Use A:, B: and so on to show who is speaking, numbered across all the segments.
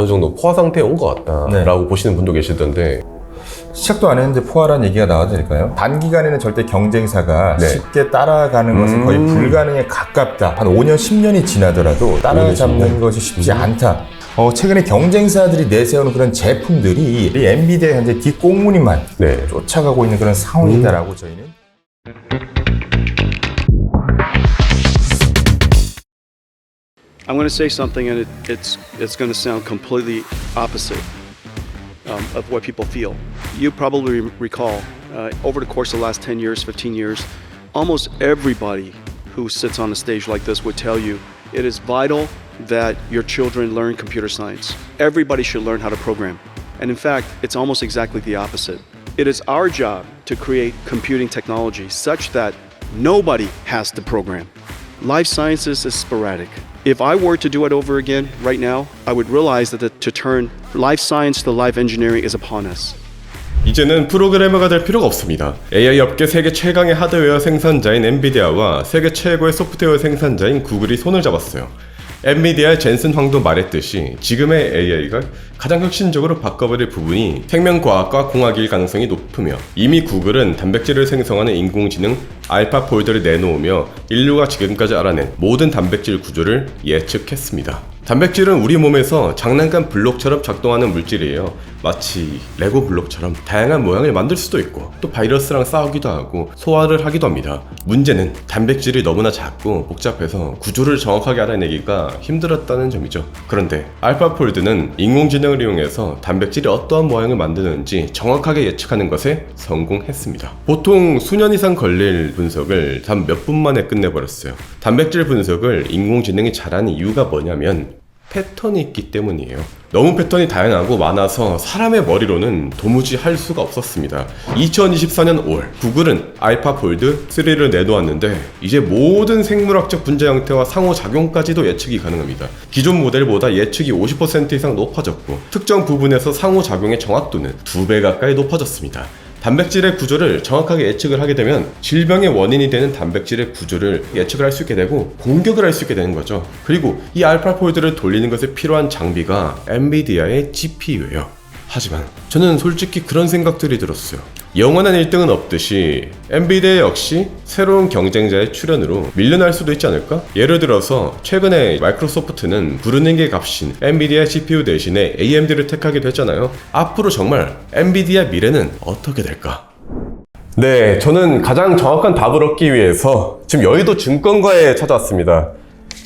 A: 어느 정도 포화 상태에 온 것 같다라고 보시는 분도 계시던데
B: 시작도 안 했는데 포화란 얘기가 나와도 될까요? 단기간에는 절대 경쟁사가
A: 네.
B: 쉽게 따라가는 것은 거의 불가능에 가깝다. 한 5년, 10년이 지나더라도 따라잡는 것이 쉽지 않다. 어, 최근에 경쟁사들이 내세우는 그런 제품들이 이 엔비디아 현재 뒷공무니만
A: 네.
B: 쫓아가고 있는 그런 상황이다라고 저희는
C: I'm going to say something, and it, it's it's going to sound completely opposite um, of what people feel. You probably recall uh, over the course of the last 10 years, 15 years, almost everybody who sits on a stage like this would tell you it is vital that your children learn computer science. Everybody should learn how to program. And in fact, it's almost exactly the opposite. It is our job to create computing technology such that nobody has to program. Life sciences is sporadic. If I were to do it over again right now, I would realize that the, to turn life science to life engineering is upon us.
A: 이제는 프로그래머가 될 필요가 없습니다. AI 업계 세계 최강의 하드웨어 생산자인 엔비디아와 세계 최고의 소프트웨어 생산자인 구글이 손을 잡았어요. 엔비디아의 젠슨 황도 말했듯이 지금의 AI가 가장 혁신적으로 바꿔버릴 부분이 생명과학과 공학일 가능성이 높으며 이미 구글은 단백질을 생성하는 인공지능 알파폴드를 내놓으며 인류가 지금까지 알아낸 모든 단백질 구조를 예측했습니다. 단백질은 우리 몸에서 장난감 블록처럼 작동하는 물질이에요. 마치 레고 블록처럼 다양한 모양을 만들 수도 있고 또 바이러스랑 싸우기도 하고 소화를 하기도 합니다. 문제는 단백질이 너무나 작고 복잡해서 구조를 정확하게 알아내기가 힘들었다는 점이죠. 그런데 알파폴드는 인공지능을 이용해서 단백질이 어떠한 모양을 만드는지 정확하게 예측하는 것에 성공했습니다. 보통 수년 이상 걸릴 분석을 단 몇 분 만에 끝내버렸어요. 단백질 분석을 인공지능이 잘하는 이유가 뭐냐면 패턴이 있기 때문이에요. 너무 패턴이 다양하고 많아서 사람의 머리로는 도무지 할 수가 없었습니다. 2024년 5월 구글은 알파 폴드 3를 내놓았는데 이제 모든 생물학적 분자 형태와 상호작용까지도 예측이 가능합니다. 기존 모델보다 예측이 50% 이상 높아졌고 특정 부분에서 상호작용의 정확도는 2배 가까이 높아졌습니다. 단백질의 구조를 정확하게 예측을 하게 되면 질병의 원인이 되는 단백질의 구조를 예측을 할 수 있게 되고 공격을 할 수 있게 되는 거죠. 그리고 이 알파폴드를 돌리는 것에 필요한 장비가 엔비디아의 GPU예요. 하지만 저는 솔직히 그런 생각들이 들었어요. 영원한 1등은 없듯이 엔비디아 역시 새로운 경쟁자의 출현으로 밀려날 수도 있지 않을까? 예를 들어서 최근에 마이크로소프트는 부르는 게 값인 엔비디아 CPU 대신에 AMD를 택하기도 했잖아요. 앞으로 정말 엔비디아 미래는 어떻게 될까? 네, 저는 가장 정확한 답을 얻기 위해서 지금 여의도 증권가에 찾아왔습니다.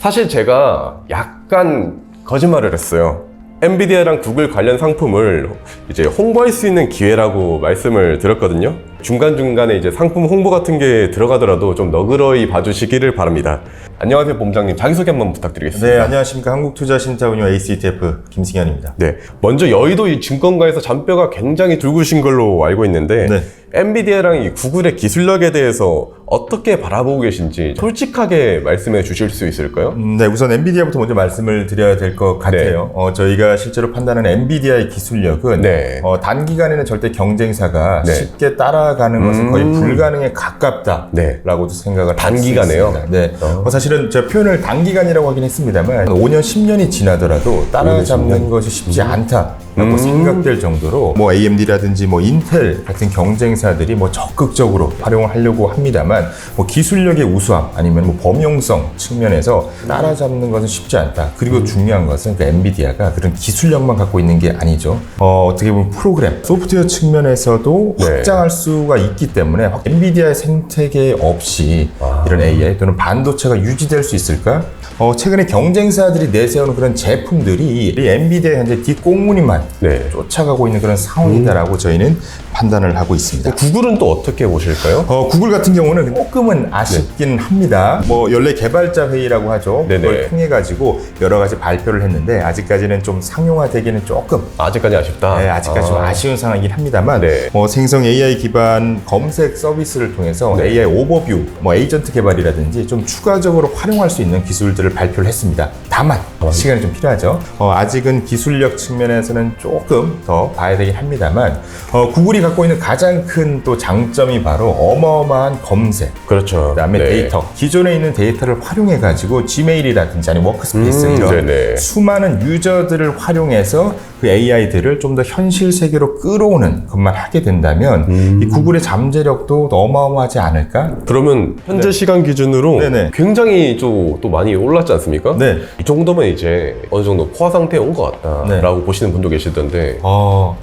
A: 사실 제가 약간 거짓말을 했어요. 엔비디아랑 구글 관련 상품을 이제 홍보할 수 있는 기회라고 말씀을 드렸거든요. 중간중간에 이제 상품 홍보 같은 게 들어가더라도 좀 너그러이 봐주시기를 바랍니다. 안녕하세요, 본부장님. 자기소개 한번 부탁드리겠습니다.
B: 네 안녕하십니까 한국투자신자운용 ACTF 김승현입니다.
A: 네, 먼저 여의도 이 증권가에서 잔뼈가 굉장히 굵으신 걸로 알고 있는데
B: 네.
A: 엔비디아랑 이 구글의 기술력에 대해서 어떻게 바라보고 계신지 솔직하게 말씀해 주실 수 있을까요?
B: 음, 네, 우선 엔비디아부터 먼저 말씀을 드려야 될 것 같아요. 어, 저희가 실제로 판단하는 엔비디아의 기술력은
A: 네.
B: 어, 단기간에는 절대 경쟁사가
A: 네.
B: 쉽게 따라가는 것은 거의 불가능에 가깝다라고도
A: 네.
B: 생각을
A: 단기간에요?
B: 네, 어, 사실은 제가 표현을 단기간이라고 하긴 했습니다만 5년, 10년이 지나더라도 따라잡는 것이 쉽지 않다. 라고 생각될 정도로 뭐 AMD라든지 뭐 인텔 같은 경쟁사들이 뭐 적극적으로 활용을 하려고 합니다만 뭐 기술력의 우수함 아니면 뭐 범용성 측면에서 따라잡는 것은 쉽지 않다. 그리고 중요한 것은 그 엔비디아가 그런 기술력만 갖고 있는 게 아니죠. 어, 어떻게 보면 프로그램, 소프트웨어 측면에서도
A: 네.
B: 확장할 수가 있기 때문에 확- 엔비디아의 생태계 없이 이런 AI 또는 반도체가 유지될 수 있을까? 어, 최근에 경쟁사들이 내세우는 그런 제품들이 이 엔비디아 현재 뒷공무니만
A: 네.
B: 쫓아가고 있는 그런 상황이다라고 저희는 판단을 하고 있습니다.
A: 구글은 또 어떻게 보실까요?
B: 어, 구글 같은 경우는 조금은 아쉽긴 합니다. 뭐 연례 개발자 회의라고 하죠.
A: 네네.
B: 그걸 통해 가지고 여러 가지 발표를 했는데 아직까지는 좀 상용화되기는 조금
A: 아직까지 아쉽다.
B: 네, 아직까지 좀 아쉬운 상황이긴 합니다만
A: 네.
B: 뭐 생성 AI 기반 검색 서비스를 통해서
A: 네.
B: AI 오버뷰, 뭐 에이전트 개발이라든지 좀 추가적으로 활용할 수 있는 기술들 을 기업들을 발표를 했습니다. 다만 시간이 좀 필요하죠. 어, 아직은 기술력 측면에서는 조금 더 봐야 되긴 합니다만 어, 구글이 갖고 있는 가장 큰 또 장점이 바로 어마어마한 검색,
A: 그렇죠.
B: 그다음에
A: 네.
B: 데이터 기존에 있는 데이터를 활용해 가지고 지메일이라든지 아니면 워크스페이스
A: 음,
B: 이런
A: 네네.
B: 수많은 유저들을 활용해서 그 AI들을 좀 더 현실 세계로 끌어오는 것만 하게 된다면
A: 음.
B: 이 구글의 잠재력도 어마어마하지 않을까?
A: 그러면 현재 시간 기준으로
B: 네네.
A: 굉장히 좀 또 많이 올랐지 않습니까?
B: 네.
A: 이 정도면 이제 어느 정도 포화 상태에 온 것 같다라고
B: 네.
A: 보시는 분도 계시던데
B: 어,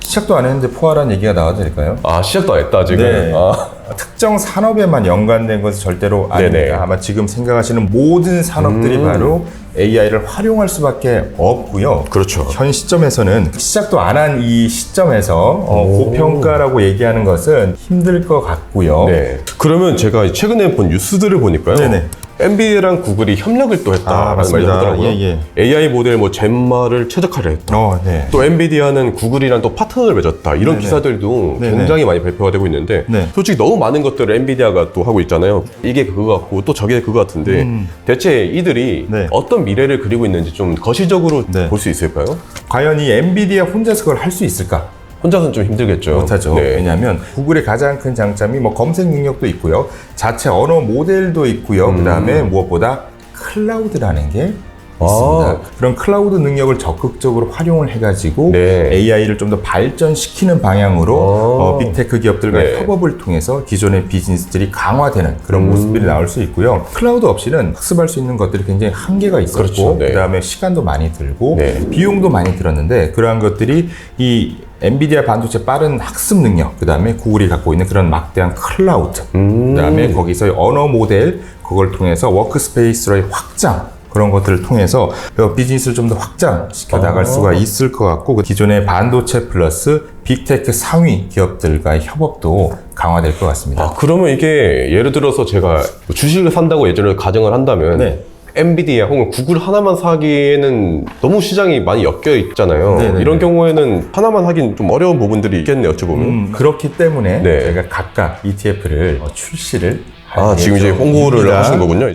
B: 시작도 안 했는데 포화란 얘기가 나와도 될까요?
A: 아 시작도 안 했다 지금.
B: 네.
A: 아,
B: 특정 산업에만 연관된 것은 절대로 아닙니다.
A: 네네.
B: 아마 지금 생각하시는 모든 산업들이
A: 음.
B: 바로 AI를 활용할 수밖에 없고요.
A: 그렇죠.
B: 현 시점에서는 시작도 안 한 이 시점에서 어,
A: 오.
B: 고평가라고 얘기하는 것은 힘들 것 같고요.
A: 네. 그러면 제가 최근에 본 뉴스들을 보니까요.
B: 네네.
A: 엔비디아랑 구글이 협력을 또
B: 아,
A: 했다라는 말이
B: 맞습니다.
A: 나오더라고요.
B: 예,
A: AI 모델 뭐 젠마를 최적화를 했다.
B: 어, 네.
A: 또 엔비디아는 구글이랑 또 파트너를 맺었다. 이런
B: 네네.
A: 기사들도
B: 네네.
A: 굉장히 많이 발표가 되고 있는데
B: 네.
A: 솔직히 너무 많은 것들을 엔비디아가 또 하고 있잖아요. 이게 그거 같고 또 저게 그거 같은데 대체 이들이
B: 음. 네.
A: 어떤 미래를 그리고 있는지 좀 거시적으로
B: 네.
A: 볼 수 있을까요?
B: 과연 이 엔비디아 혼자서 그걸 할 수 있을까?
A: 혼자서는 좀 힘들겠죠.
B: 못하죠.
A: 네.
B: 왜냐하면 구글의 가장 큰 장점이 뭐 검색 능력도 있고요, 자체 언어 모델도 있고요.
A: 음.
B: 그 다음에 무엇보다 클라우드라는 게
A: 아.
B: 있습니다. 그런 클라우드 능력을 적극적으로 활용을 해가지고
A: 네.
B: AI를 좀 더 발전시키는 방향으로
A: 아.
B: 어, 빅테크 기업들과
A: 네.
B: 협업을 통해서 기존의 비즈니스들이 강화되는 그런
A: 음.
B: 모습들이 나올 수 있고요. 클라우드 없이는 학습할 수 있는 것들이 굉장히 한계가 있었고,
A: 그렇죠. 네.
B: 그 다음에 시간도 많이 들고
A: 네.
B: 비용도 많이 들었는데 그러한 것들이 이 엔비디아 반도체 빠른 학습 능력, 그 다음에 구글이 갖고 있는 그런 막대한 클라우드,
A: 음.
B: 그 다음에 거기서 언어 모델, 그걸 통해서 워크스페이스로의 확장, 그런 것들을 통해서 어, 비즈니스를 좀 더 확장시켜 나갈
A: 아.
B: 수가 있을 것 같고 그 기존의 반도체 플러스 빅테크 상위 기업들과의 협업도 강화될 것 같습니다.
A: 아, 그러면 이게 예를 들어서 제가 뭐 주식을 산다고 예전에 가정을 한다면
B: 네.
A: 엔비디아 혹은 구글 하나만 사기에는 너무 시장이 많이 엮여 있잖아요.
B: 네네네.
A: 이런 경우에는 하나만 하긴 좀 어려운 부분들이 있겠네요, 어찌 보면.
B: 음, 그렇기 때문에
A: 네.
B: 저희가 각각 ETF를 출시를 할
A: 아, 지금 이제 홍보를. 하시는 거군요.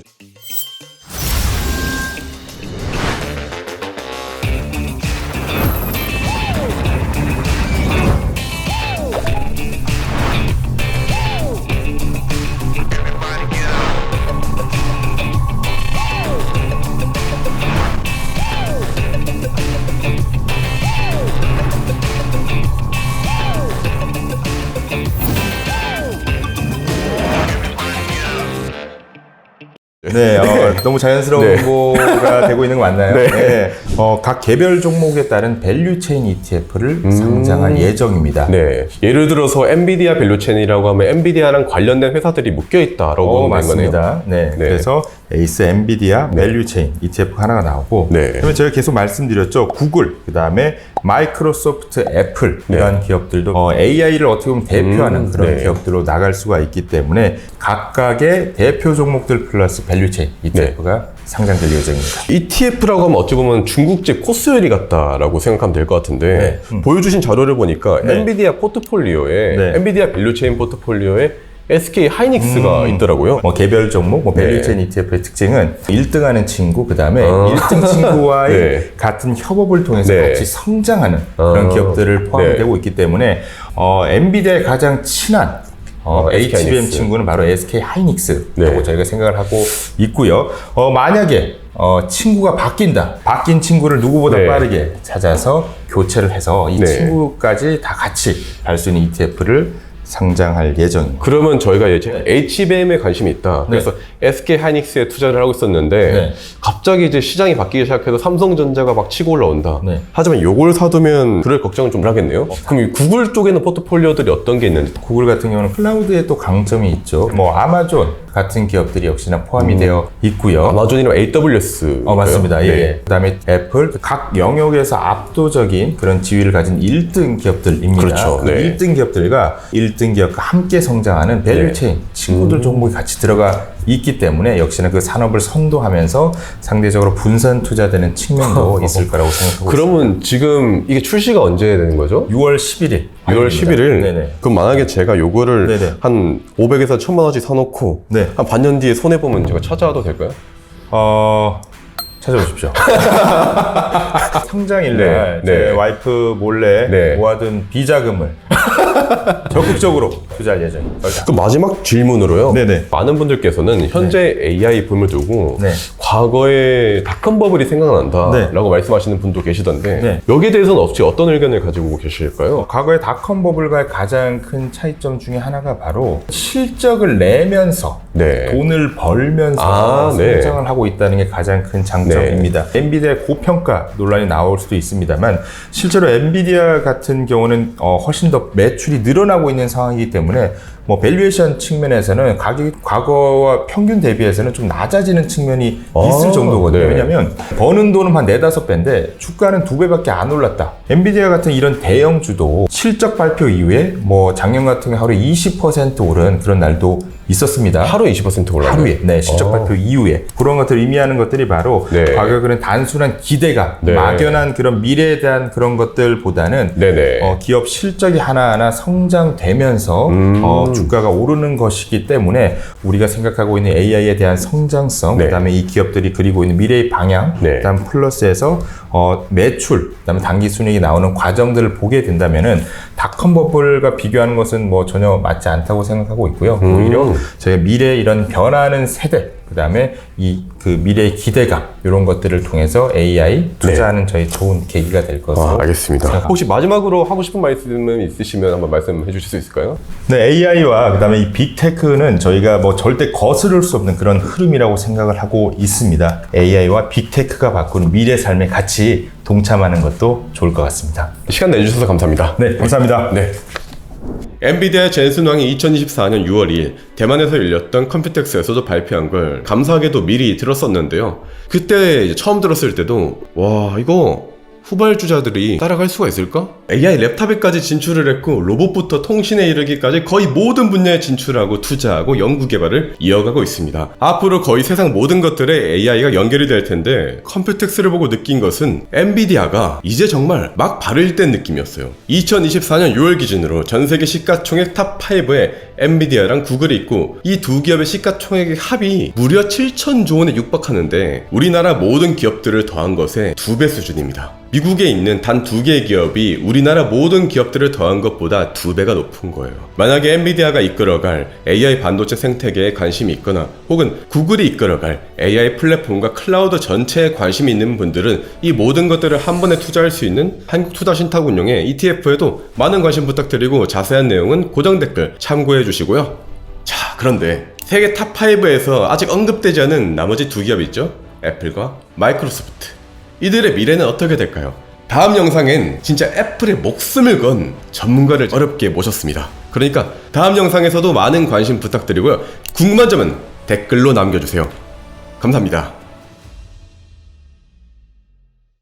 B: 너무 자연스러운
A: 네.
B: 홍보가 되고 있는 거 맞나요?
A: 네.
B: 어, 각 개별 종목에 따른 밸류 체인 ETF를 상장할 예정입니다.
A: 음. 네. 예를 들어서 엔비디아 밸류체인이라고 하면 엔비디아랑 관련된 회사들이 묶여 있다라고
B: 어,
A: 보면 거네요.
B: 맞습니다. 네.
A: 네.
B: 그래서 에이스 엔비디아 밸류 체인 ETF 하나가 나오고
A: 네.
B: 그러면 제가 계속 말씀드렸죠. 구글, 그다음에 마이크로소프트, 애플 이러한 기업들도 어, AI를 어떻게 보면 대표하는
A: 음,
B: 그런
A: 네.
B: 기업들로 나갈 수가 있기 때문에 각각의 대표 종목들 플러스 밸류 체인 ETF가 상장될 예정입니다.
A: ETF라고 하면 어찌 보면 중국집 코스요리 같다라고 생각하면 될 것 같은데
B: 네.
A: 보여주신 자료를 보니까
B: 네.
A: 엔비디아 포트폴리오에
B: 네.
A: 엔비디아 밸류체인 포트폴리오에 SK 하이닉스가 있더라고요.
B: 뭐 개별 종목, 뭐
A: 네.
B: 밸류체인 ETF의 특징은 1등하는 친구, 그 다음에
A: 어.
B: 1등 친구와의
A: 네.
B: 같은 협업을 통해서
A: 네.
B: 같이 성장하는 그런
A: 어.
B: 기업들을 포함되고 있기 때문에 어, 엔비디아의 가장 친한 어,
A: 어,
B: HBM
A: 하이닉스.
B: 친구는 바로 SK 하이닉스라고
A: 네.
B: 저희가 생각을 하고 있고요. 어, 만약에 어, 친구가 바뀐다. 바뀐 친구를 누구보다
A: 네.
B: 빠르게 찾아서 교체를 해서 이
A: 네.
B: 친구까지 다 같이 갈 수 있는 ETF를 상장할 예정입니다.
A: 그러면 저희가 이제 HBM에 관심이 있다. 그래서 SK 하이닉스에 투자를 하고 있었는데
B: 네.
A: 갑자기 이제 시장이 바뀌기 시작해서 삼성전자가 막 치고 올라온다.
B: 네.
A: 하지만 요걸 사두면 그럴 걱정은 좀 하겠네요. 그럼 이 구글 쪽에는 포트폴리오들이 어떤 게 있는지
B: 구글 같은 경우는 클라우드에 또 강점이 있죠. 뭐 아마존 같은 기업들이 역시나 포함이 되어 있고요.
A: 음. 아마존이랑 AWS.
B: 어 맞습니다. 예.
A: 네.
B: 예. 그다음에 애플 각 영역에서 압도적인 그런 지위를 가진 1등 기업들입니다.
A: 그렇죠.
B: 그
A: 네.
B: 1등 기업들과 1등 기업과 함께 성장하는 밸류체인
A: 네.
B: 친구들 종목이 같이 들어가 있기 때문에 역시나 그 산업을 선도하면서 상대적으로 분산 투자되는 측면도 있을 거라고 생각하고
A: 그러면 지금 이게 출시가 언제 되는 거죠?
B: 있습니다. 6월 11일.
A: 6월 11일?
B: 네네.
A: 그럼 만약에 제가 요거를
B: 네네.
A: 한 500에서 1000만 원씩 사놓고
B: 네.
A: 한 반년 뒤에 손해 보면 제가 찾아와도 될까요?
B: 어 찾아오십시오. 성장일날
A: 네,
B: 제
A: 네.
B: 와이프 몰래
A: 네.
B: 모아둔 비자금을 적극적으로 투자할 예정입니다.
A: 그 마지막 질문으로요.
B: 네네.
A: 많은 분들께서는 현재 AI 붐을 두고
B: 네.
A: 과거에 닷컴 버블이 생각난다라고 말씀하시는 분도 계시던데
B: 네.
A: 여기에 대해서는 혹시 어떤 의견을 가지고 계실까요?
B: 과거의 닷컴 버블과의 가장 큰 차이점 중에 하나가 바로 실적을 내면서
A: 네.
B: 돈을 벌면서
A: 아, 네.
B: 성장을 하고 있다는 게 가장 큰 장점입니다. 엔비디아의 고평가 논란이 나올 수도 있습니다만 실제로 엔비디아 같은 경우는 어, 훨씬 더 매출 이 늘어나고 있는 상황이기 때문에 뭐 밸류에이션 측면에서는 가격이 과거와 평균 대비해서는 좀 낮아지는 측면이
A: 아,
B: 있을 정도거든요.
A: 네.
B: 왜냐하면 버는 돈은 한 네다섯 배인데 주가는 두 배밖에 안 올랐다. 엔비디아 같은 이런 대형주도 실적 발표 이후에 뭐 작년 같은 하루에 20% 오른 그런 날도 있었습니다.
A: 하루에 20% 올라요.
B: 하루에 네 실적
A: 어.
B: 발표 이후에 그런 것들을 의미하는 것들이 바로
A: 네.
B: 과거에는 단순한 기대감,
A: 네.
B: 막연한 그런 미래에 대한 그런 것들보다는
A: 네네.
B: 어, 기업 실적이 하나하나 성장되면서
A: 음.
B: 어, 주가가 오르는 것이기 때문에 우리가 생각하고 있는 AI에 대한 성장성,
A: 네.
B: 그다음에 이 기업들이 그리고 있는 미래의 방향,
A: 네.
B: 그다음 플러스에서 어, 매출, 그다음에 단기 순이익이 나오는 과정들을 보게 된다면은 닷컴 버블과 비교하는 것은 뭐 전혀 맞지 않다고 생각하고 있고요.
A: 음.
B: 오히려 저희가 미래 이런 변화하는 세대, 그다음에 이 그 미래의 기대감 이런 것들을 통해서 AI 투자하는 저희 좋은 계기가 될 것으로
A: 아, 알겠습니다.
B: 생각합니다.
A: 혹시 마지막으로 하고 싶은 말씀 있으시면 한번 말씀해 주실 수 있을까요?
B: 네, AI와 그다음에 이 빅테크는 저희가 뭐 절대 거스를 수 없는 그런 흐름이라고 생각을 하고 있습니다. AI와 빅테크가 바꾸는 미래 삶에 같이 동참하는 것도 좋을 것 같습니다.
A: 시간 내주셔서 감사합니다.
B: 네, 감사합니다.
A: 네. 엔비디아 젠슨 왕이 2024년 6월 2일 대만에서 열렸던 컴퓨텍스에서도 발표한 걸 감사하게도 미리 들었었는데요. 그때 처음 들었을 때도 와 이거 후발주자들이 따라갈 수가 있을까? AI 랩탑에까지 진출을 했고 로봇부터 통신에 이르기까지 거의 모든 분야에 진출하고 투자하고 연구 개발을 이어가고 있습니다. 앞으로 거의 세상 모든 것들에 AI가 연결이 될 텐데 컴퓨텍스를 보고 느낀 것은 엔비디아가 이제 정말 막 발을 뗀 느낌이었어요. 2024년 6월 기준으로 전 세계 시가총액 탑5에 엔비디아랑 구글이 있고 이 두 기업의 시가총액의 합이 무려 7천조 원에 육박하는데 우리나라 모든 기업들을 더한 것의 두 배 수준입니다. 미국에 있는 단 두 개의 기업이 우리나라 모든 기업들을 더한 것보다 두 배가 높은 거예요. 만약에 엔비디아가 이끌어갈 AI 반도체 생태계에 관심이 있거나 혹은 구글이 이끌어갈 AI 플랫폼과 클라우드 전체에 관심이 있는 분들은 이 모든 것들을 한 번에 투자할 수 있는 한국 투자 신탁 운용의 ETF에도 많은 관심 부탁드리고 자세한 내용은 고정 댓글 참고해 주시고요. 자, 그런데 세계 탑5에서 아직 언급되지 않은 나머지 두 기업 있죠? 애플과 마이크로소프트. 이들의 미래는 어떻게 될까요? 다음 영상엔 진짜 애플의 목숨을 건 전문가를 어렵게 모셨습니다. 그러니까 다음 영상에서도 많은 관심 부탁드리고요. 궁금한 점은 댓글로 남겨주세요. 감사합니다.